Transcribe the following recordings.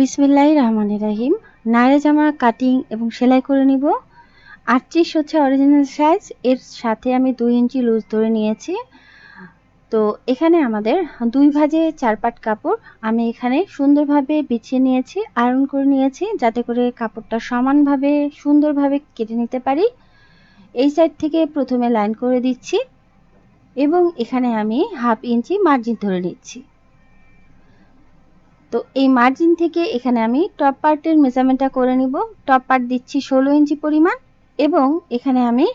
বিসমিল্লাহ রহমান রাহিম। নায়রা জামা, কাটিং এবং সেলাই করে নিব। আটত্রিশ হচ্ছে অরিজিনাল সাইজ এর সাথে আমি দুই ইঞ্চি লুজ ধরে নিয়েছি। তো এখানে আমাদের দুই ভাজে চার পাট কাপড় আমি এখানে সুন্দরভাবে বিছিয়ে নিয়েছি, আয়রন করে নিয়েছি, যাতে করে কাপড়টা সমানভাবে, সুন্দরভাবে কেটে নিতে পারি। এই সাইড থেকে প্রথমে লাইন করে দিচ্ছি এবং এখানে আমি হাফ ইঞ্চি মার্জিন ধরে নিচ্ছি। তো এই মার্জিন থেকে এখানে আমি টপ পার্টের মেজারমেন্টটা করে নিব। টপ পার্ট দিচ্ছি ষোলো ইঞ্চি পরিমাণ এবং এখানে আমি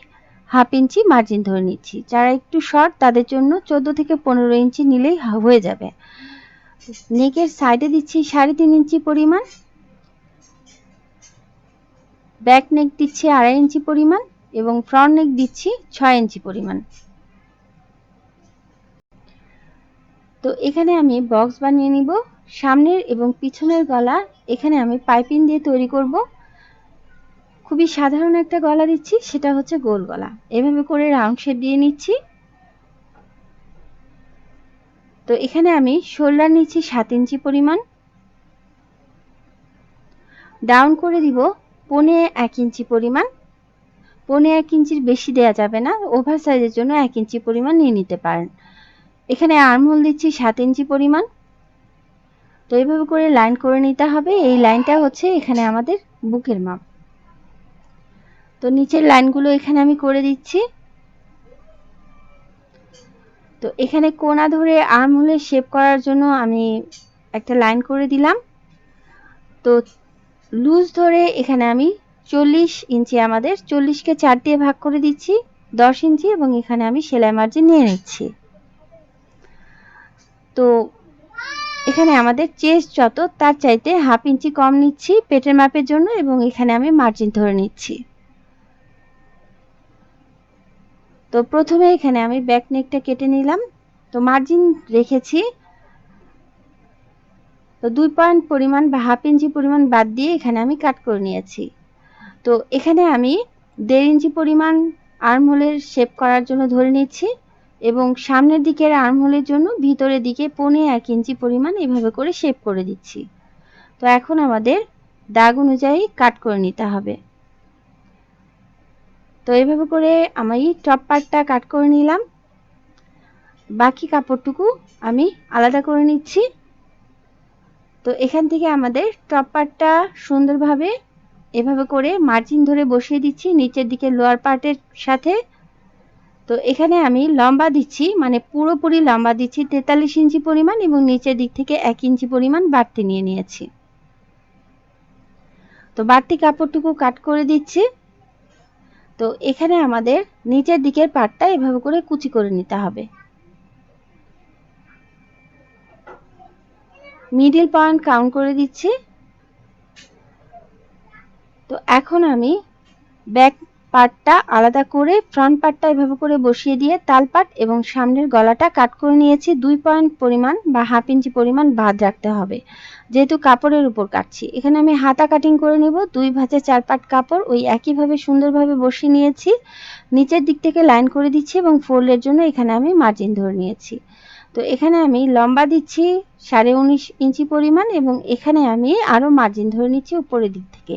হাফ ইঞ্চি মার্জিন ধরে নিচ্ছি। যারা একটু শর্ট তাদের জন্য চোদ্দ থেকে পনেরো ইঞ্চি নিলেই হয়ে যাবে। নেকের সাইডে দিচ্ছি সাড়ে তিন ইঞ্চি পরিমাণ। ব্যাক নেক দিচ্ছি আড়াই ইঞ্চি পরিমাণ এবং ফ্রন্ট নেক দিচ্ছি ছয় ইঞ্চি পরিমাণ। তো এখানে আমি বক্স বানিয়ে নিব। সামনের এবং পিছনের গলা, এখানে আমি পাইপিং দিয়ে তৈরি করব। খুবই সাধারণ একটা গলা দিচ্ছি, সেটা হচ্ছে গোল গলা। এভাবে করে রাউন্ড শেপ দিয়ে নিচ্ছি। তো এখানে আমি শোল্ডার নিচ্ছি সাত ইঞ্চি পরিমাণ। ডাউন করে দিব পনে এক ইঞ্চি পরিমাণ। পনে এক ইঞ্চির বেশি দেয়া যাবে না, ওভার সাইজের জন্য এক ইঞ্চি পরিমাণ নিয়ে নিতে পারেন। এখানে আর্মহোল দিচ্ছি সাত ইঞ্চি পরিমাণ। তো এইভাবে করে লাইন করে নিতে হবে। এই লাইনটা হচ্ছে এখানে আমাদের বুকের মাপ। তো নিচের লাইনগুলো এখানে আমি করে দিচ্ছি। তো এখানে কোনা ধরে আর্মহোলে শেপ করার জন্য আমি একটা লাইন করে দিলাম। তো লুজ ধরে এখানে আমি চল্লিশ ইঞ্চি আমাদের চল্লিশকে চার দিয়ে ভাগ করে দিচ্ছি, দশ ইঞ্চি এবং এখানে আমি সেলাই মার্জিন নিয়ে নিচ্ছি। তো এখানে আমাদের চেস্ট যত, তার চাইতে হাফ ইঞ্চি কম নিচ্ছি পেটের মাপের জন্য এবং এখানে আমি মার্জিন ধরে নিচ্ছি। তো প্রথমে এখানে আমি ব্যাক নেকটা কেটে নিলাম। তো মার্জিন রেখেছি। তো দুই পয়েন্ট পরিমাণ বা হাফ ইঞ্চি পরিমাণ বাদ দিয়ে এখানে আমি কাট করে নিয়েছি। তো এখানে আমি দেড় ইঞ্চি পরিমাণ আর্মহোলের শেপ করার জন্য ধরে নিচ্ছি। এবং সামনের দিকের আর্মহোলের জন্য ভিতরের দিকে পনে এক ইঞ্চি পরিমাণ এভাবে করে শেপ করে দিচ্ছি। তো এখন আমাদের দাগ অনুযায়ী কাট করে নিতে হবে। তো এইভাবে করে আমি টপ পার্টটা কাট করে নিলাম। বাকি কাপড়টুকু আমি আলাদা করে নিচ্ছি। তো এখান থেকে আমাদের টপ পার্টটা সুন্দরভাবে এভাবে করে মার্জিন ধরে বসিয়ে দিচ্ছি নিচের দিকে লোয়ার পার্টের সাথে। তো এখানে আমি লম্বা দিচ্ছি মানে পুরোপুরি লম্বা দিচ্ছি, তেতাল্লিশ ইঞ্চি পরিমাণ এবং নিচের দিক থেকে এক ইঞ্চি পরিমাণ বাড়তি নিয়ে নিয়েছি। তো বাড়তি কাপড়টুকু কাট করে দিচ্ছি। তো এখানে আমাদের নিচের দিকের পাটটা এভাবে করে কুচি করে নিতে হবে। মিডিল পয়েন্ট কাউন্ট করে দিচ্ছি। তো এখন আমি ব্যাক পার্টটা আলাদা করে ফ্রন্ট পাটটা এভাবে করে বসিয়ে দিয়ে তাল পাট এবং সামনের গলাটা কাট করে নিয়েছি দুই পয়েন্ট পরিমাণ বা হাফ ইঞ্চি পরিমাণ বাদ রাখতে হবে। যেহেতু কাপড়ের উপর কাটছি, এখানে আমি হাতা কাটিং করে নিব, দুই ভাঁজে চার পাট কাপড় ওই একইভাবে সুন্দরভাবে বসিয়ে নিয়েছি। নিচের দিক থেকে লাইন করে দিচ্ছি এবং ফোল্ডের জন্য এখানে আমি মার্জিন ধরে নিয়েছি। তো এখানে আমি লম্বা দিচ্ছি সাড়ে উনিশ ইঞ্চি পরিমাণ এবং এখানে আমি আরও মার্জিন ধরে নিচ্ছি উপরের দিক থেকে।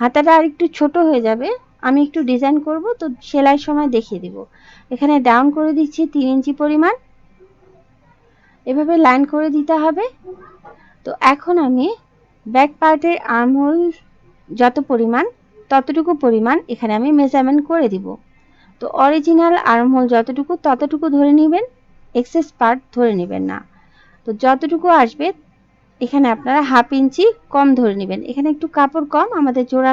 হাতাটা আর একটু ছোট হয়ে যাবে আমি একটু ডিজাইন করব, তো সেলাই সময় দেখিয়ে দিব। এখানে ডাউন করে দিচ্ছি তিন ইঞ্চি পরিমাণ। এভাবে লাইন করে দিতে হবে। তো এখন আমি ব্যাক পার্টের আর্মহোল যত পরিমাণ, ততটুকু পরিমাণ এখানে আমি মেজারমেন্ট করে দিব। তো অরিজিনাল আর্মহোল যতটুকু, ততটুকু ধরে নেবেন এক্সেস পার্ট ধরে নেবেন না। তো যতটুকু আসবে, এখানে আপনারা হাফ ইঞ্চি কম ধরে নেবেন। এখানে একটু কাপড় কম, আমাদের জোড়া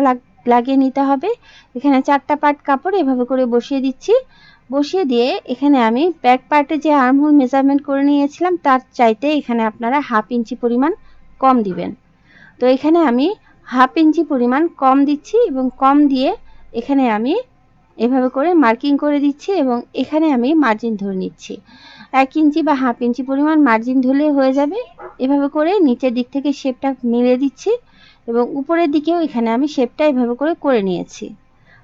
লাগিয়ে নিতে হবে। এখানে চারটা পার্ট কাপড় এভাবে করে বসিয়ে দিচ্ছি। বসিয়ে দিয়ে এখানে আমি ব্যাক পার্টে যে আর্মহোল মেজারমেন্ট করে নিয়েছিলাম, তার চাইতে এখানে আপনারা হাফ ইঞ্চি পরিমাণ কম দিবেন। তো এখানে আমি হাফ ইঞ্চি পরিমাণ কম দিচ্ছি এবং কম দিয়ে এখানে আমি এভাবে করে মার্কিং করে দিচ্ছি এবং এখানে আমি মার্জিন ধরে নিচ্ছি। এক ইঞ্চি বা হাফ ইঞ্চি পরিমাণ মার্জিন ধরলে হয়ে যাবে। এভাবে করে নিচের দিক থেকে শেপটা মিলে দিচ্ছি। এবং উপরের দিকেও এখানে আমি শেপটা এভাবে করে করে নিয়েছি।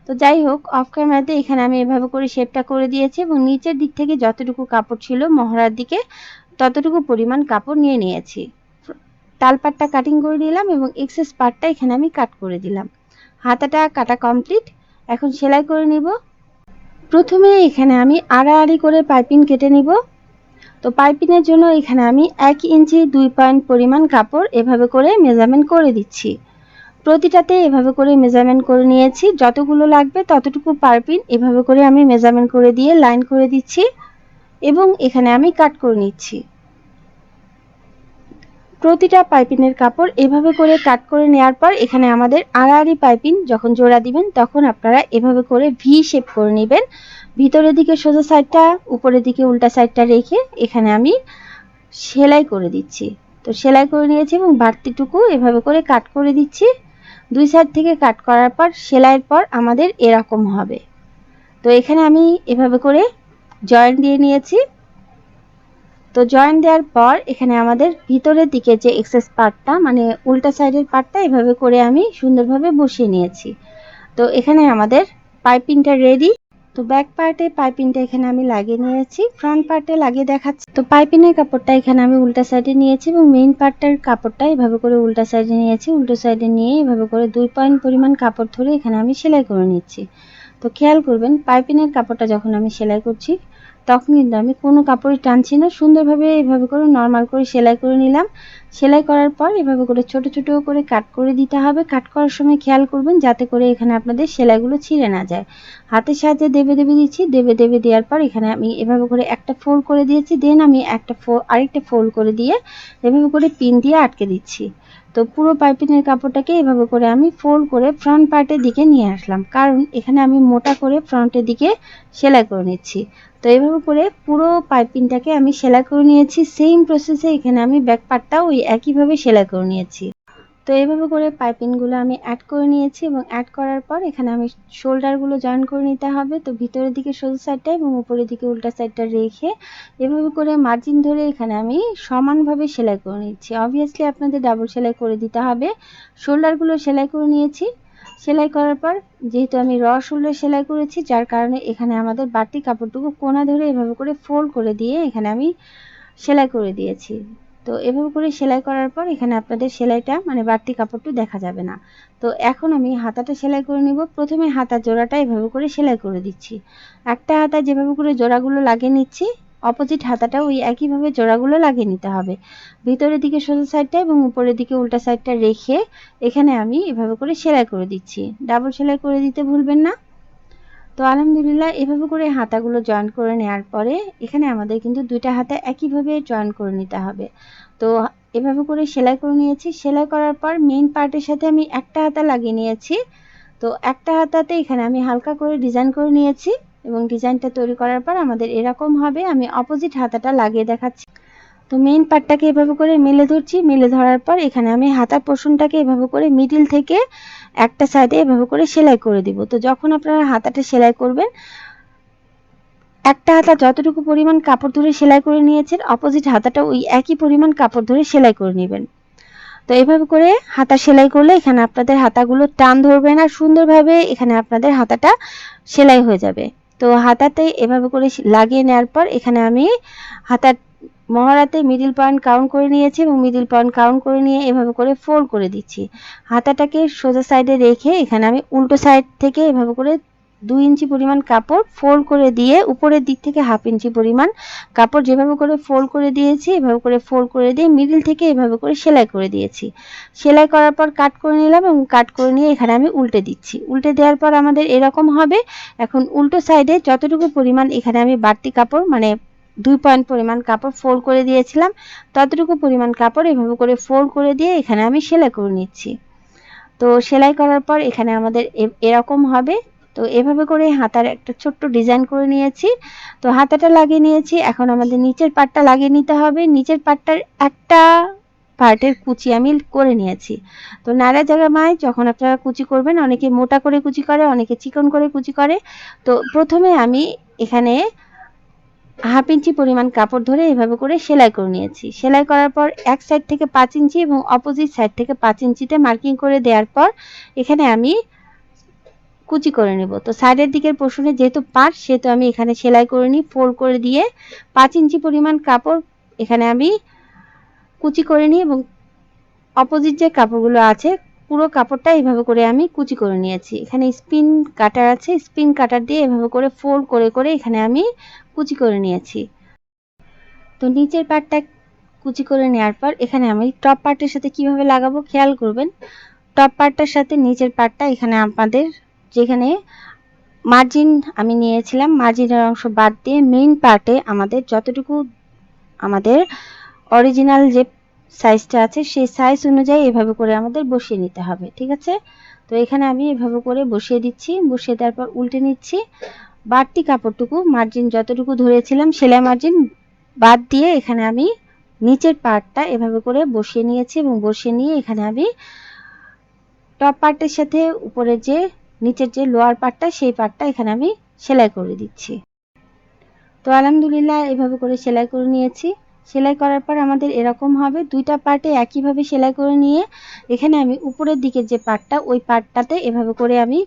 তো যাই হোক অফ ক্যামেরাতে এখানে আমি এভাবে করে শেপটা করে দিয়েছি এবং নিচের দিক থেকে যতটুকু কাপড় ছিল মহড়ার দিকে ততটুকু পরিমাণ কাপড় নিয়ে নিয়েছি। তালপাটটা কাটিং করে নিলাম এবং এক্সেস পার্টটা এখানে আমি কাট করে দিলাম। হাতাটা কাটা কমপ্লিট এখন সেলাই করে নিব। প্রথমে এখানে আমি আড়াআড়ি করে পাইপিং কেটে নিব। তো পাইপিনের জন্য এখানে আমি এক ইঞ্চি দুই পয়েন্ট পরিমাণ কাপড় এভাবে করে মেজারমেন্ট করে দিচ্ছি। প্রতিটাতে এভাবে করে মেজারমেন্ট করে নিয়েছি। যতগুলো লাগবে ততটুকু পারপিন এভাবে করে আমি মেজারমেন্ট করে দিয়ে লাইন করে দিচ্ছি এবং এখানে আমি কাট করে নিচ্ছি। প্রতিটা পাইপিনের কাপড় এভাবে করে কাট করে নেওয়ার পর এখানে আমাদের আড়াআড়ি পাইপিন যখন জোড়া দিবেন, তখন আপনারা এভাবে করে ভি শেপ করে নেবেন। ভিতরের দিকে সোজা সাইডটা উপরের দিকে উল্টা সাইডটা রেখে এখানে আমি সেলাই করে দিচ্ছি। তো সেলাই করে নিয়েছি এবং বাড়তিটুকু এভাবে করে কাট করে দিচ্ছি। দুই সাইড থেকে কাট করার পর, সেলাইয়ের পর আমাদের এরকম হবে। তো এখানে আমি এভাবে করে জয়েন্ট দিয়ে নিয়েছি। তো জয়েন দেওয়ার পর এখানে আমাদের ভিতরের দিকে যে এক্সেস পার্টটা মানে উল্টা সাইডের পার্টটা এভাবে করে আমি সুন্দরভাবে বসিয়ে নিয়েছি। তো এখানে আমাদের পাইপিংটা রেডি তো ব্যাক পার্টে পাইপিংটা এখানে আমি লাগিয়ে নিয়েছি। ফ্রন্ট পার্টে লাগিয়ে দেখাচ্ছি। তো পাইপিংয়ের কাপড়টা এখানে আমি উল্টা সাইডে নিয়েছি এবং মেইন পার্টটার কাপড়টা এভাবে করে উল্টা সাইডে নিয়েছি। উল্টো সাইডে নিয়ে এভাবে করে দুই পয়েন্ট পরিমাণ কাপড় ধরে এখানে আমি সেলাই করে নিচ্ছি। তো খেয়াল করবেন পাইপিংয়ের কাপড়টা যখন আমি সেলাই করছি তখন কিন্তু আমি কোনো কাপড়ই টানছি না। সুন্দরভাবে এইভাবে করে নর্মাল করে সেলাই করে নিলাম। সেলাই করার পর এভাবে করে ছোট ছোট করে কাট করে দিতে হবে। কাট করার সময় খেয়াল করবেন যাতে করে এখানে আপনাদের সেলাইগুলো ছিঁড়ে না যায়। হাতের সাহায্যে দেবে দেবে দিচ্ছি। দেবে দেবে দেওয়ার পর এখানে আমি এভাবে করে একটা ফোল্ড করে দিয়েছি। দেন আমি একটা ফো আরেকটা ফোল্ড করে দিয়ে এভাবে করে পিন দিয়ে আটকে দিচ্ছি। তো পুরো পাইপিংয়ের কাপড়টাকে এভাবে করে আমি ফোল্ড করে ফ্রন্ট পার্টের দিকে নিয়ে আসলাম। কারণ এখানে আমি মোটা করে ফ্রন্টের দিকে সেলাই করে নিচ্ছি। তো এভাবে করে পুরো পাইপিংটাকে আমি সেলাই করে নিয়েছি। সেম প্রসেসে এখানে আমি ব্যাক পার্টটাও ওই একইভাবে সেলাই করে নিয়েছি। তো এইভাবে করে পাইপিংগুলো আমি অ্যাড করে নিয়েছি এবং অ্যাড করার পর এখানে আমি শোল্ডারগুলো জয়েন করে নিতে হবে। তো ভিতরের দিকে সোজা সাইডটা এবং উপরের দিকে উল্টা সাইডটা রেখে এভাবে করে মার্জিন ধরে এখানে আমি সমানভাবে সেলাই করে নিচ্ছি। অবভিয়াসলি আপনাদের ডাবল সেলাই করে দিতে হবে। শোল্ডারগুলো সেলাই করে নিয়েছি। সেলাই করার পর যেহেতু আমি র শোল্ডার সেলাই করেছি, যার কারণে এখানে আমাদের বাড়তি কাপড়টুকু কোনা ধরে এভাবে করে ফোল্ড করে দিয়ে এখানে আমি সেলাই করে দিয়েছি। তো এভাবে করে সেলাই করার পর এখানে আপনাদের সেলাইটা মানে বাড়তি কাপড়টু দেখা যাবে না। তো এখন আমি হাতাটা সেলাই করে নিব। প্রথমে হাতা জোড়াটা এভাবে করে সেলাই করে দিচ্ছি। একটা হাতা যেভাবে করে জোড়াগুলো লাগিয়ে নিচ্ছি অপোজিট হাতাটা ওই একইভাবে জোড়াগুলো লাগিয়ে নিতে হবে। ভিতরের দিকে সোজা সাইডটা এবং উপরের দিকে উল্টা সাইডটা রেখে এখানে আমি এভাবে করে সেলাই করে দিচ্ছি। ডাবল সেলাই করে দিতে ভুলবেন না। তো আলহামদুলিল্লাহ, এভাবে করে হাতাগুলো জয়েন করে নেওয়ার পরে এখানে আমাদের কিন্তু দুইটা হাতা একইভাবে জয়েন করে নিতে হবে। তো এভাবে করে সেলাই করে নিয়েছি। সেলাই করার পর মেইন পার্টের সাথে আমি একটা হাতা লাগিয়ে নিয়েছি। তো একটা হাতাতে এখানে আমি হালকা করে ডিজাইন করে নিয়েছি এবং ডিজাইনটা তৈরি করার পর আমাদের এরকম হবে, আমি অপোজিট হাতাটা লাগিয়ে দেখাচ্ছি। তো মেইন পার্টটাকে এভাবে করে মেলে ধরছি। মেলে ধরার পর এখানে আমি হাতার পোষণটাকে এভাবে করে মিডিল থেকে একটা সাইডে এভাবে করে সেলাই করে দিব। তো যখন আপনারা হাতাটা সেলাই করবেন, একটা হাতা যতটুকু পরিমাণ কাপড় ধরে সেলাই করে নিয়েছেন অপোজিট হাতাটা ওই একই পরিমাণ কাপড় ধরে সেলাই করে নেবেন। তো এভাবে করে হাতা সেলাই করলে এখানে আপনাদের হাতাগুলো টান ধরবে না, সুন্দরভাবে এখানে আপনাদের হাতাটা সেলাই হয়ে যাবে। তো হাতাতে এভাবে করে লাগিয়ে নেওয়ার পর এখানে আমি হাতার মহারাতে মিডিল পয়েন্ট কাউন্ট করে নিয়েছি এবং মিডিল পয়েন্ট কাউন্ট করে নিয়ে এভাবে করে ফোল্ড করে দিচ্ছি। হাতাটাকে সোজা সাইডে রেখে এখানে আমি উল্টো সাইড থেকে এভাবে করে দুই ইঞ্চি পরিমাণ কাপড় ফোল্ড করে দিয়ে উপরের দিক থেকে হাফ ইঞ্চি পরিমাণ কাপড় যেভাবে করে ফোল্ড করে দিয়েছি, এভাবে করে ফোল্ড করে দিয়ে মিডিল থেকে এভাবে করে সেলাই করে দিয়েছি। সেলাই করার পর কাট করে নিলাম এবং কাট করে নিয়ে এখানে আমি উল্টে দিচ্ছি। উল্টে দেওয়ার পর আমাদের এরকম হবে। এখন উল্টো সাইডে যতটুকু পরিমাণ এখানে আমি বাড়তি কাপড় মানে দুই পয়েন্ট পরিমাণ কাপড় ফোল্ড করে দিয়েছিলাম। ততটুকু পরিমাণ কাপড় এভাবে করে ফোল্ড করে দিয়ে এখানে আমি সেলাই করে নিচ্ছি। তো সেলাই করার পর এখানে আমাদের এরকম হবে। তো এভাবে করে হাতার একটা ছোট্ট ডিজাইন করে নিয়েছি। তো হাতাটা লাগিয়ে নিয়েছি। এখন আমাদের নিচের পাটটা লাগিয়ে নিতে হবে। নিচের পাটটার একটা পার্টের কুচি আমি করে নিয়েছি। তো নাড়া জায়গায় যখন আপনারা কুচি করবেন, অনেকে মোটা করে কুচি করে, অনেকে চিকন করে কুচি করে। তো প্রথমে আমি এখানে হাফ ইঞ্চি পরিমাণ কাপড় ধরে এভাবে করে সেলাই করে নিয়েছি। সেলাই করার পর এক সাইড থেকে পাঁচ ইঞ্চি এবং অপোজিট সাইড থেকে পাঁচ ইঞ্চিতে মার্কিং করে দেওয়ার পর এখানে আমি কুচি করে নেব। তো সাইডের দিকের পোষণে যেহেতু পাট, সেহেতু আমি এখানে সেলাই করে নিই ফোল্ড করে দিয়ে পাঁচ ইঞ্চি পরিমাণ কাপড় এখানে আমি কুচি করে নিই এবং অপোজিট যে কাপড়গুলো আছে পুরো কাপড়টা এইভাবে করে আমি কুচি করে নিয়েছি। এখানে স্পিন কাটার আছে, স্পিন কাটার দিয়ে এভাবে করে ফোল্ড করে করে এখানে আমি কুচি করে নিয়েছি। তো নিচের পার্টটা কুচি করে নেওয়ার পর এখানে আমি টপ পার্টের সাথে কীভাবে লাগাবো খেয়াল করবেন। টপ পার্টটার সাথে নিচের পার্টটা এখানে আমাদের যেখানে মার্জিন আমি নিয়েছিলাম মার্জিনের অংশ বাদ দিয়ে মেইন পার্টে আমাদের যতটুকু আমাদের অরিজিনাল যে সাইজটা আছে, সেই সাইজ অনুযায়ী এভাবে করে আমাদের বসিয়ে নিতে হবে, ঠিক আছে? তো এখানে আমি এভাবে করে বসিয়ে দিচ্ছি, বসিয়ে দেওয়ার পর উল্টে নিচ্ছি। বাড়তি কাপড়টুকু মার্জিন যতটুকু ধরেছিলাম, সেলাই মার্জিন বাদ দিয়ে এখানে আমি নিচের পার্টটা এভাবে করে বসিয়ে নিয়েছি এবং বসিয়ে নিয়ে এখানে আমি টপ পার্টের সাথে উপরে যে, নিচের যে লোয়ার পার্টটা সেই পার্টটা এখানে আমি সেলাই করে দিচ্ছি। তো আলহামদুলিল্লাহ এভাবে করে সেলাই করে নিয়েছি। সেলাই করার পর আমাদের এরকম হবে। দুইটা পার্টে একইভাবে সেলাই করে নিয়ে এখানে আমি উপরের দিকে যে পার্টটা ওই পার্টটাতে এভাবে করে আমি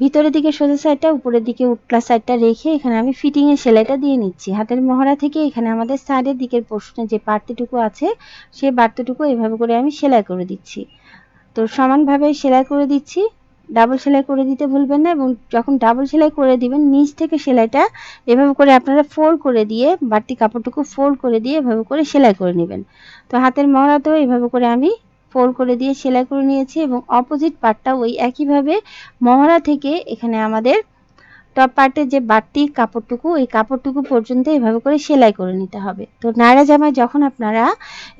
ভিতরের দিকে সোজা সাইডটা উপরের দিকে উটলা সাইডটা রেখে এখানে আমি ফিটিংয়ের সেলাইটা দিয়ে নিচ্ছি। হাতের মহড়া থেকে এখানে আমাদের সাইডের দিকের পোর্শনে যে বাড়তিটুকু আছে সেই বাড়তিটুকু এভাবে করে আমি সেলাই করে দিচ্ছি। তো সমানভাবে সেলাই করে দিচ্ছি। ডাবল সেলাই করে দিতে ভুলবেন না এবং যখন ডাবল সেলাই করে দিবেন, নিচ থেকে সেলাইটা এভাবে করে আপনারা ফোর করে দিয়ে, বাড়তি কাপড়টুকু ফোর করে দিয়ে এভাবে করে সেলাই করে নেবেন। তো হাতের মহড়াতেও এভাবে করে আমি ফোল্ড করে দিয়ে সেলাই করে নিয়েছি এবং অপোজিট পার্টটা ওই একইভাবে মহড়া থেকে এখানে আমাদের টপ পার্টের যে বাড়তি কাপড়টুকু, ওই কাপড়টুকু পর্যন্ত এভাবে করে সেলাই করে নিতে হবে। তো নায়রা জামায় যখন আপনারা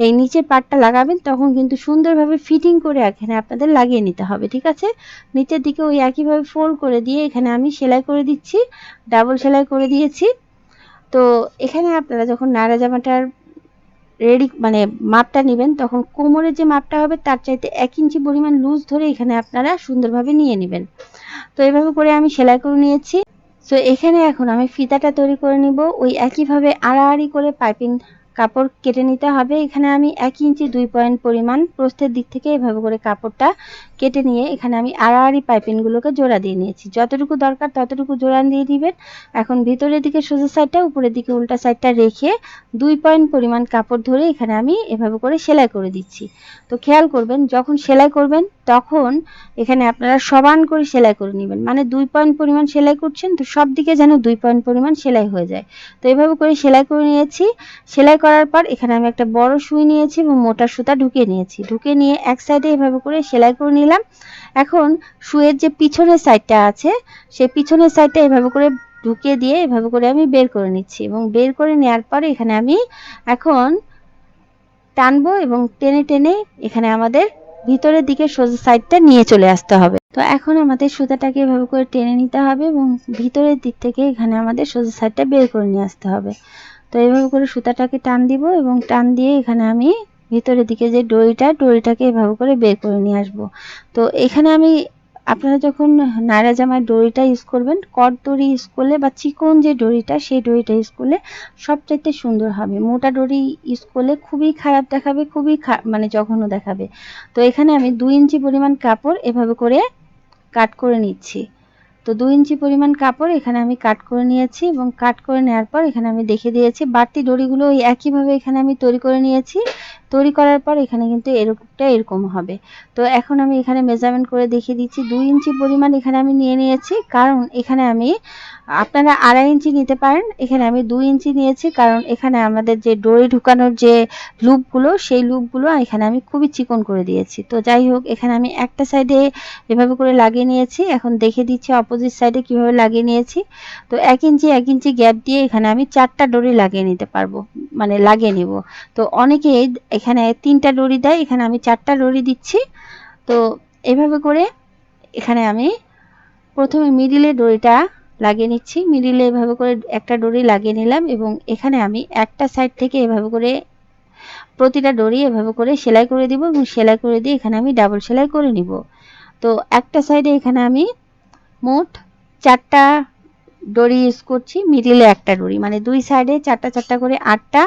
এই নিচের পার্টটা লাগাবেন, তখন কিন্তু সুন্দরভাবে ফিটিং করে এখানে আপনাদের লাগিয়ে নিতে হবে, ঠিক আছে? নিচের দিকে ওই একইভাবে ফোল্ড করে দিয়ে এখানে আমি সেলাই করে দিচ্ছি ডাবল সেলাই করে দিয়েছি। তো এখানে আপনারা যখন নায়রা জামাটার রেডি মানে মাপটা নেবেন, তখন কোমরের যে মাপটা হবে তার চাইতে এক ইঞ্চি পরিমাণ লুজ ধরে এখানে আপনারা সুন্দরভাবে নিয়ে নেবেন। তো এভাবে করে আমি সেলাই করে নিয়েছি। তো এখানে এখন আমি ফিতাটা তৈরি করে নিব। ওই একইভাবে আড়াআড়ি করে পাইপিং কাপড় কেটে নিতে হবে। এখানে আমি এক ইঞ্চি দুই পয়েন্ট পরিমাণ প্রস্থের দিক থেকে এভাবে করে কাপড়টা কেটে নিয়ে এখানে আমি আড়াআড়ি পাইপিংগুলোকে জোড়া দিয়ে নিয়েছি। যতটুকু দরকার ততটুকু জোড়া দিয়ে দিবেন। এখন ভিতরের দিকে সোজা সাইডটা, উপরের দিকে উল্টা সাইডটা রেখে দুই পয়েন্ট পরিমাণ কাপড় ধরে এখানে আমি এভাবে করে সেলাই করে দিচ্ছি। তো খেয়াল করবেন, যখন সেলাই করবেন তখন এখানে আপনারা সমান করে সেলাই করে নেবেন। মানে দুই পয়েন্ট পরিমাণ সেলাই করছেন তো সব দিকে যেন দুই পয়েন্ট পরিমাণ সেলাই হয়ে যায়। তো এভাবে করে সেলাই করে নিয়েছি। সেলাই করার পর এখানে আমি একটা বড় সুই নিয়েছি এবং মোটা সুতা ঢুকিয়ে নিয়েছি। ঢুকে নিয়ে এক সাইডে এভাবে করে সেলাই করে নিলাম। এখন সুয়ের যে পিছনের সাইডটা আছে, সেই পিছনের সাইডটা এভাবে করে ঢুকিয়ে দিয়ে এভাবে করে আমি বের করে নিচ্ছি এবং বের করে নেওয়ার পরে এখানে আমি এখন টানবো এবং টেনে টেনে এখানে আমাদের ভিতরের দিকে সোজা সাইডটা নিয়ে চলে আসতে হবে। তো এখন আমাদের সুতাটাকে এভাবে করে টেনে নিতে হবে এবং ভিতরের দিক থেকে এখানে আমাদের সোজা সাইডটা বের করে নিয়ে আসতে হবে। তো এইভাবে করে সুতাটাকে টান দিব এবং টান দিয়ে এখানে আমি ভিতরের দিকে যে ডরিটা, ডরিটাকে এভাবে করে বের করে নিয়ে আসব। তো এখানে আমি আপনারা যখন নায়রা জামায় দড়িটা ইউজ করবেন, কট দড়ি ইউজ করলে বা চিকন যে দড়িটা সেই দড়িটা ইউজ করলে সবচাইতে সুন্দর হবে। মোটা দড়ি ইউজ করলে খুবই খারাপ দেখাবে, খুবই মানে জঘন্য দেখাবে। তো এখানে আমি দুই ইঞ্চি পরিমাণ কাপড় এভাবে করে কাট করে নিচ্ছি। তো দু ইঞ্চি পরিমাণ কাপড় এখানে আমি কাট করে নিয়েছি এবং কাট করে নেওয়ার পর এখানে আমি দেখে দিয়েছি বাড়তি দড়িগুলো ওই একইভাবে এখানে আমি তৈরি করে নিয়েছি। তৈরি করার পর এখানে কিন্তু এরকমটা এরকম হবে। তো এখন আমি এখানে মেজারমেন্ট করে দেখিয়ে দিচ্ছি। দুই ইঞ্চি পরিমাণ এখানে আমি নিয়ে নিয়েছি। কারণ এখানে আমি, আপনারা আড়াই ইঞ্চি নিতে পারেন। এখানে আমি দুই ইঞ্চি নিয়েছি। কারণ এখানে আমাদের যে ডোরি ঢুকানোর যে লুপগুলো, সেই লুপগুলো এখানে আমি খুবই চিকন করে দিয়েছি। তো যাই হোক, এখানে আমি একটা সাইডে এভাবে করে লাগিয়ে নিয়েছি। এখন দেখে দিচ্ছি অপোজিট সাইডে কীভাবে লাগিয়ে নিয়েছি। তো এক ইঞ্চি এক ইঞ্চি গ্যাপ দিয়ে এখানে আমি চারটা ডোরি লাগিয়ে নিতে পারব। মানে লাগিয়ে নিব। তো অনেকে এখানে তিনটা ডোরি দেয়, এখানে আমি চারটা ডোরি দিচ্ছি। তো এভাবে করে এখানে আমি প্রথমে মিডিলে ডোরিটা লাগিয়ে নিচ্ছি। মিডিলে এভাবে করে একটা ডোরি লাগিয়ে নিলাম এবং এখানে আমি একটা সাইড থেকে এভাবে করে প্রতিটা ডোরি এভাবে করে সেলাই করে দিব এবং সেলাই করে দিয়ে এখানে আমি ডাবল সেলাই করে নিব। তো একটা সাইডে এখানে আমি মোট চারটা ডরি ইউজ করছি মিডিলে একটা ডরি মানে দুই সাইডে চারটা চারটা করে আটটা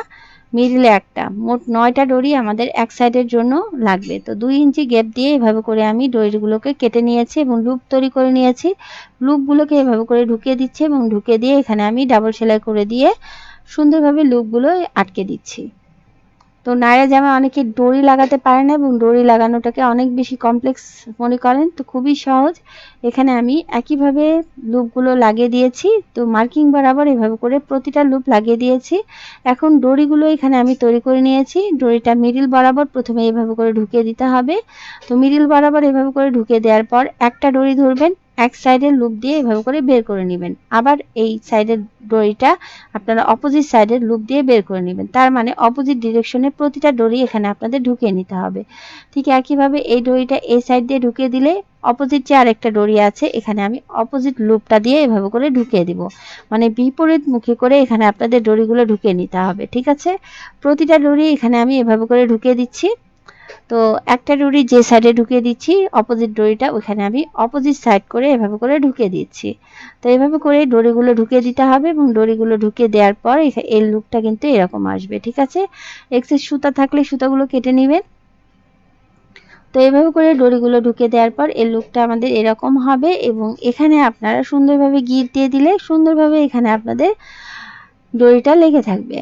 মিডিলে একটা। মোট নয়টা ডরি আমাদের এক সাইডের জন্য লাগবে। তো দুই ইঞ্চি গ্যাপ দিয়ে এভাবে করে আমি ডরিগুলোকে কেটে নিয়েছি এবং লুপ তৈরি করে নিয়েছি। লুপগুলোকে এভাবে করে ঢুকিয়ে দিচ্ছি এবং ঢুকিয়ে দিয়ে এখানে আমি ডাবল সেলাই করে দিয়ে সুন্দরভাবে লুপগুলো আটকে দিচ্ছি। তো নায়রা জামা অনেকে ডরি লাগাতে পারে না এবং ডরি লাগানোটাকে অনেক বেশি কমপ্লেক্স মনে করেন, তো খুবই সহজ। এখানে আমি একইভাবে লুপগুলো লাগিয়ে দিয়েছি, তো মার্কিং বরাবর এভাবে করে প্রতিটা লুপ লাগিয়ে দিয়েছি। এখন ডরিগুলো এখানে আমি তৈরি করে নিয়েছি ডরিটা মিডিল বরাবর প্রথমে এভাবে করে ঢুকিয়ে দিতে হবে। তো মিডিল বরাবর এভাবে করে ঢুকিয়ে দেওয়ার পর একটা ডরি ধরবেন এক সাইডের লুপ দিয়ে এভাবে করে বের করে নেবেন। আবার এই সাইডের ডরিটা আপনারা অপোজিট সাইডের লুপ দিয়ে বের করে নেবেন। তার মানে অপোজিট ডিরেকশনে প্রতিটা ডরি এখানে আপনাদের ঢুকিয়ে নিতে হবে। ঠিক একইভাবে এই ডরিটা এই সাইড দিয়ে ঢুকিয়ে দিলে অপোজিট যে আরেকটা ডরি আছে, এখানে আমি অপোজিট লুপটা দিয়ে এভাবে করে ঢুকিয়ে দিব। মানে বিপরীত মুখী করে এখানে আপনাদের ডরিগুলো ঢুকিয়ে নিতে হবে। ঠিক আছে? প্রতিটা ডরি এখানে আমি এভাবে করে ঢুকিয়ে দিচ্ছি। তো একটা ডরি যে সাইডে ঢুকিয়ে দিচ্ছি অপোজিট ডরিটা ওখানে আমি অপোজিট সাইড করে এভাবে করে ঢুকিয়ে দিচ্ছি। তো এভাবে করে ডরিগুলো ঢুকিয়ে দিতে হবে এবং ডরিগুলো ঢুকিয়ে দেওয়ার পর এই লুকটা কিন্তু এরকম আসবে, ঠিক আছে? এক্সেস সুতা থাকলে সুতাগুলো কেটে নেবেন। তো এভাবে করে ডরিগুলো ঢুকে দেওয়ার পর এই লুকটা আমাদের এরকম হবে এবং এখানে আপনারা সুন্দরভাবে গিট দিয়ে দিলে সুন্দরভাবে এখানে আপনাদের ডরিটা লেগে থাকবে।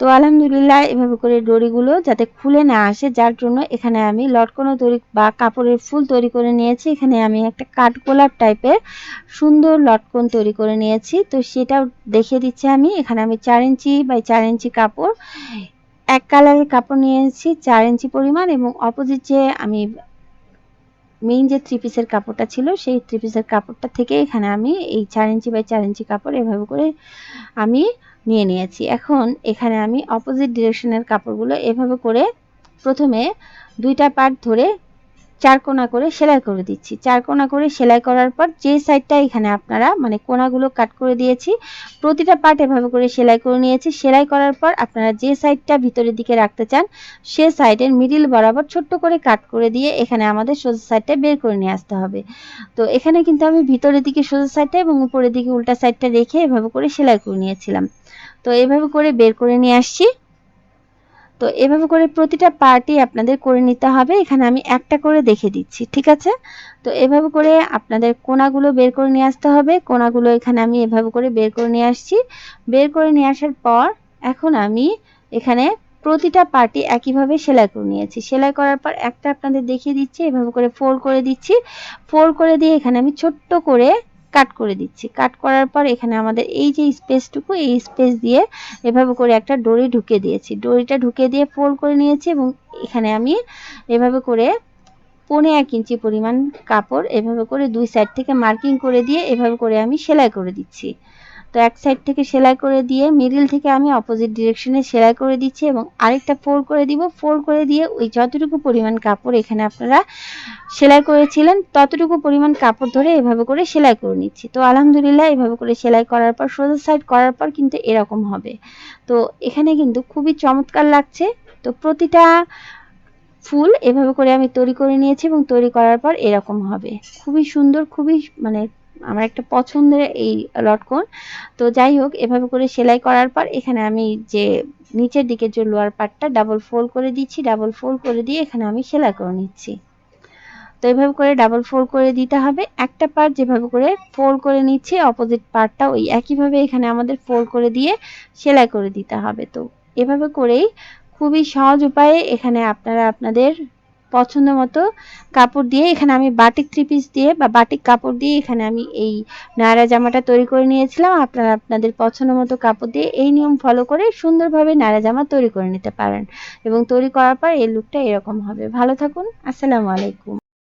তো আলহামদুলিল্লাহ, এভাবে করে দড়িগুলো যাতে খুলে না আসে, যার জন্য এখানে আমি লটকনো তৈরি বা কাপড়ের ফুল তৈরি করে নিয়েছি। এখানে আমি একটা কাঠগোলাপ টাইপের সুন্দর লটকন তৈরি করে নিয়েছি। তো সেটাও দেখিয়ে দিচ্ছি আমি। এখানে আমি চার ইঞ্চি বাই চার ইঞ্চি কাপড়, এক কালারের কাপড় নিয়েছি, চার ইঞ্চি পরিমাণ এবং অপোজিট যে আমি মেইন যে থ্রি পিসের কাপড়টা ছিল, সেই থ্রি পিসের কাপড়টা থেকে এখানে আমি এই চার ইঞ্চি বাই চার ইঞ্চি কাপড় এভাবে করে আমি নিয়ে নিয়েছি। এখন এখানে আমি অপোজিট ডিরেকশনের কাপড়গুলো এভাবে করে প্রথমে দুইটা পার্ট ধরে চার কোনা করে সেলাই করে দিচ্ছি। চার কোনা করে সেলাই করার পর যে সাইডটা এখানে আপনারা মানে কোনাগুলো কাট করে দিয়েছি, প্রতিটা পার্ট এভাবে করে সেলাই করে নিয়েছি। সেলাই করার পর আপনারা যে সাইডটা ভিতরের দিকে রাখতে চান, সে সাইডের মিডিল বরাবর ছোট্ট করে কাট করে দিয়ে এখানে আমাদের সোজা সাইডটা বের করে নিয়ে আসতে হবে। তো এখানে কিন্তু আমি ভিতরের দিকে সোজা সাইডটা এবং উপরের দিকে উল্টা সাইডটা রেখে এভাবে করে সেলাই করে নিয়েছিলাম। তো এভাবে করে বের করে নিয়ে আসছি। তো এভাবে করে প্রতিটা পার্টি আপনাদের করে নিতে হবে। এখানে আমি একটা করে দেখে দিচ্ছি, ঠিক আছে? তো এভাবে করে আপনাদের কোনাগুলো বের করে নিয়ে আসতে হবে। কোনাগুলো এখানে আমি এভাবে করে বের করে নিয়ে আসছি। বের করে নিয়ে আসার পর এখন আমি এখানে প্রতিটা পার্টি একইভাবে সেলাই করে নিয়েছি। সেলাই করার পর একটা আপনাদের দেখিয়ে দিচ্ছি, এভাবে করে ফোল্ড করে দিচ্ছি। ফোল্ড করে দিয়ে এখানে আমি ছোট্ট করে কাট করে দিচ্ছি। কাট করার পর এখানে আমাদের এই যে স্পেসটুকু এই স্পেস দিয়ে এভাবে করে একটা ডরি ঢুকে দিয়েছি। ডরিটা ঢুকে দিয়ে ফোল্ড করে নিয়েছি এবং এখানে আমি এভাবে করে পনে এক ইঞ্চি পরিমাণ কাপড় এভাবে করে দুই সাইড থেকে মার্কিং করে দিয়ে এভাবে করে আমি সেলাই করে দিচ্ছি। তো এক সাইড থেকে সেলাই করে দিয়ে মিডিল থেকে আমি অপোজিট ডিরেকশনে সেলাই করে দিচ্ছি এবং আরেকটা ফোর করে দিব। ফোর করে দিয়ে ওই যতটুকু পরিমাণ কাপড় এখানে আপনারা সেলাই করেছিলেন, ততটুকু পরিমাণ কাপড় ধরে এভাবে করে সেলাই করে নিচ্ছি। তো আলহামদুলিল্লাহ এভাবে করে সেলাই করার পর, সোজা সাইড করার পর কিন্তু এরকম হবে। তো এখানে কিন্তু খুবই চমৎকার লাগছে। তো প্রতিটা ফুল এভাবে করে আমি তৈরি করে নিয়েছি এবং তৈরি করার পর এরকম হবে। খুবই সুন্দর, খুবই মানে আমার একটা পছন্দের এই লটকন। তো যাই হোক, এভাবে করে সেলাই করার পর এখানে আমি যে নিচের দিকে যে লোয়ার পার্টটা ডাবল ফোল্ড করে দিচ্ছি ডাবল ফোল্ড করে দিয়ে এখানে আমি সেলাই করে নিচ্ছি। তো এভাবে করে ডাবল ফোল্ড করে দিতে হবে। একটা পার্ট যেভাবে করে ফোল্ড করে নিচ্ছি অপোজিট পার্টটা ওই একইভাবে এখানে আমাদের ফোল্ড করে দিয়ে সেলাই করে দিতে হবে। তো এভাবে করেই খুবই সহজ উপায়ে এখানে আপনারা আপনাদের পছন্দ মতো কাপড় দিয়ে এখানে আমি বাটিক থ্রি পিস দিয়ে বা বাটিক কাপড় দিয়ে এখানে আমি এই নায়রা জামাটা তৈরি করে নিয়েছিলাম। আপনারা আপনাদের পছন্দ মতো কাপড় দিয়ে এই নিয়ম ফলো করে সুন্দরভাবে নায়রা জামা তৈরি করে নিতে পারেন এবং তৈরি করার পর এই লুকটা এরকম হবে। ভালো থাকুন। আসসালামু আলাইকুম।